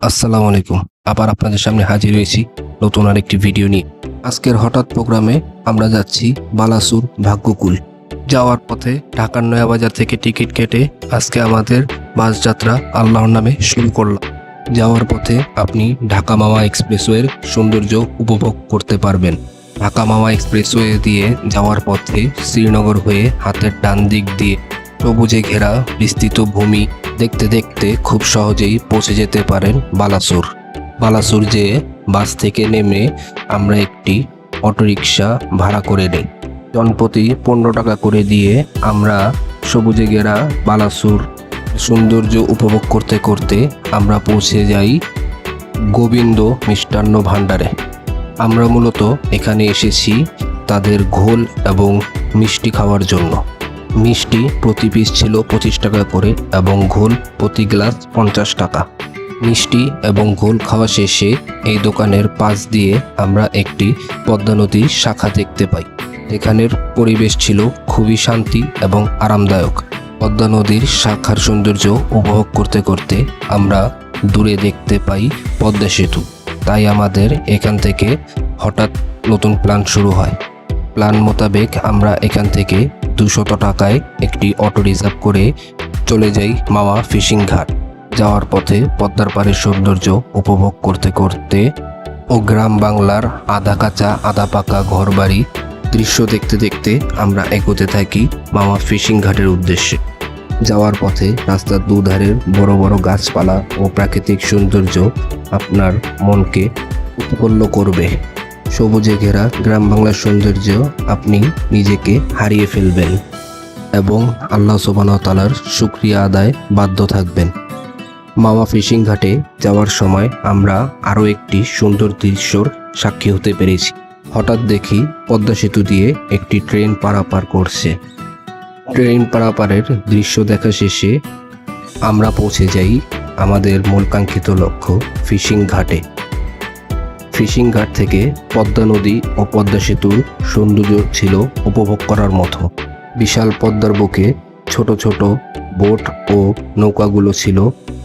আসসালামু আলাইকুম। আবার আপনাদের সামনে হাজির হয়েছি নতুন আরেকটি ভিডিও নিয়ে। আজকের হঠাৎ প্রোগ্রামে আমরা যাচ্ছি বালাসুর ভাগ্যকুল। যাওয়ার পথে ঢাকার নয়াবাজার থেকে টিকিট কেটে আজকে আমাদের বাস যাত্রা আল্লাহর নামে শুরু করলাম। যাওয়ার পথে আপনি ঢাকা মামা এক্সপ্রেসওয়ের সৌন্দর্য উপভোগ করতে পারবেন। ঢাকা মামা এক্সপ্রেসওয়ে দিয়ে যাওয়ার পথে শ্রীনগর হয়ে হাতের ডান দিক দিয়ে সবুজে ঘেরা বিস্তৃত ভূমি দেখতে দেখতে খুব সহজেই পৌঁছে যেতে পারেন বালাসুর। বালাসুর যেয়ে বাস থেকে নেমে আমরা একটি অটোরিকশা ভাড়া করে নিই। জনপ্রতি পনেরো টাকা করে দিয়ে আমরা সবুজে ঘেরা বালাসুর সৌন্দর্য উপভোগ করতে করতে আমরা পৌঁছে যাই গোবিন্দ মিষ্টান্ন ভাণ্ডারে। আমরা মূলত এখানে এসেছি তাদের ঘোল এবং মিষ্টি খাওয়ার জন্য। মিষ্টি প্রতি পিস ছিল পঁচিশ টাকা করে এবং ঘোল প্রতি গ্লাস পঞ্চাশ টাকা। মিষ্টি এবং ঘোল খাওয়া শেষে এই দোকানের পাশ দিয়ে আমরা একটি পদ্মা নদীর শাখা দেখতে পাই। এখানের পরিবেশ ছিল খুবই শান্তি এবং আরামদায়ক। পদ্মা নদীর শাখার সৌন্দর্য উপভোগ করতে করতে আমরা দূরে দেখতে পাই পদ্মা সেতু। তাই আমাদের এখান থেকে হঠাৎ নতুন প্ল্যান শুরু হয়। প্ল্যান মোতাবেক আমরা এখান থেকে দুশত টাকায় একটি অটো রিজার্ভ করে চলে যাই মাওয়া ফিশিং ঘাট। যাওয়ার পথে পদ্মার পাড়ের সৌন্দর্য উপভোগ করতে করতে ও গ্রাম বাংলার আধা কাঁচা, আধা পাকা ঘরবাড়ি দৃশ্য দেখতে দেখতে আমরা এগোতে থাকি মাওয়া ফিশিং ঘাটের উদ্দেশ্যে। যাওয়ার পথে রাস্তার দুধারের বড় বড় গাছপালা ও প্রাকৃতিক সৌন্দর্য আপনার মনকে উৎপন্ন করবে। সবুজে ঘেরা গ্রাম বাংলার সৌন্দর্য আপনি নিজেকে হারিয়ে ফেলবেন এবং আল্লাহ তালার শুক্রিয়া আদায় বাধ্য থাকবেন। মামা ফিশিং ঘাটে যাওয়ার সময় আমরা আরও একটি সুন্দর দৃশ্যর সাক্ষী হতে পেরেছি। হঠাৎ দেখি পদ্মা সেতু দিয়ে একটি ট্রেন পারাপার করছে। ট্রেন পারাপারের দৃশ্য দেখা শেষে আমরা পৌঁছে যাই আমাদের মূল কাঙ্ক্ষিত লক্ষ্য ফিশিং ঘাটে। ফিশিং ঘাট থেকে পদ্মা নদী ও পদ্মা সেতুর সৌন্দর্য ছিল উপভোগ করার মতো। বিশাল পদ্মার বুকে ছোট ছোট বোট ও নৌকাগুলো ছিল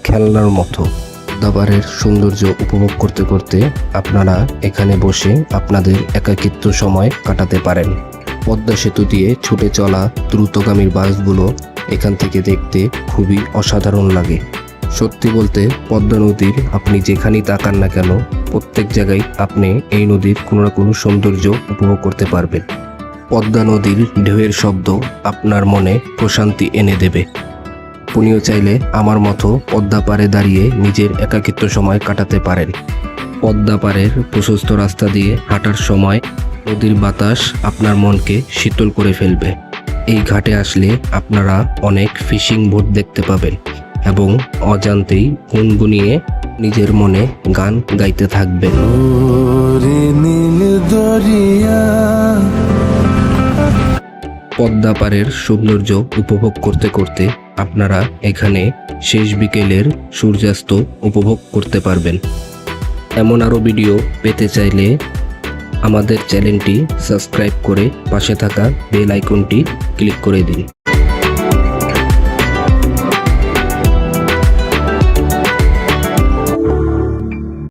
খেলনার মতো। দাবারের সৌন্দর্য উপভোগ করতে করতে আপনারা এখানে বসে আপনাদের একাকিত্ব সময় কাটাতে পারেন। পদ্মা সেতু দিয়ে ছুটে চলা দ্রুতগামীর বাসগুলো এখান থেকে দেখতে খুবই অসাধারণ লাগে। সত্যি বলতে, পদ্মা নদীর আপনি যেখানেই তাকান না কেন প্রত্যেক জায়গায় আপনি এই নদীর কোনো না কোনো সৌন্দর্য উপভোগ করতে পারবেন। পদ্মা নদীর ঢেউয়ের শব্দ আপনার মনে প্রশান্তি এনে দেবে। আপনিও চাইলে আমার মতো পদ্মা পাড়ে দাঁড়িয়ে নিজের একাকিত্ব সময় কাটাতে পারেন। পদ্মা পাড়ের প্রশস্ত রাস্তা দিয়ে হাঁটার সময় নদীর বাতাস আপনার মনকে শীতল করে ফেলবে। এই ঘাটে আসলে আপনারা অনেক ফিশিং বোট দেখতে পাবেন। এবং অজান্তেই গুনগুনিয়ে নিজের মনে গান গাইতে থাকবেন ওরে পদ্মা পাড়ের সৌন্দর্য উপভোগ করতে করতে আপনারা এখানে শেষ বিকেলের সূর্যাস্ত উপভোগ করতে পারবেন। এমন আরও ভিডিও পেতে চাইলে আমাদের চ্যানেলটি সাবস্ক্রাইব করে পাশে থাকা বেল আইকনটি ক্লিক করে দিন।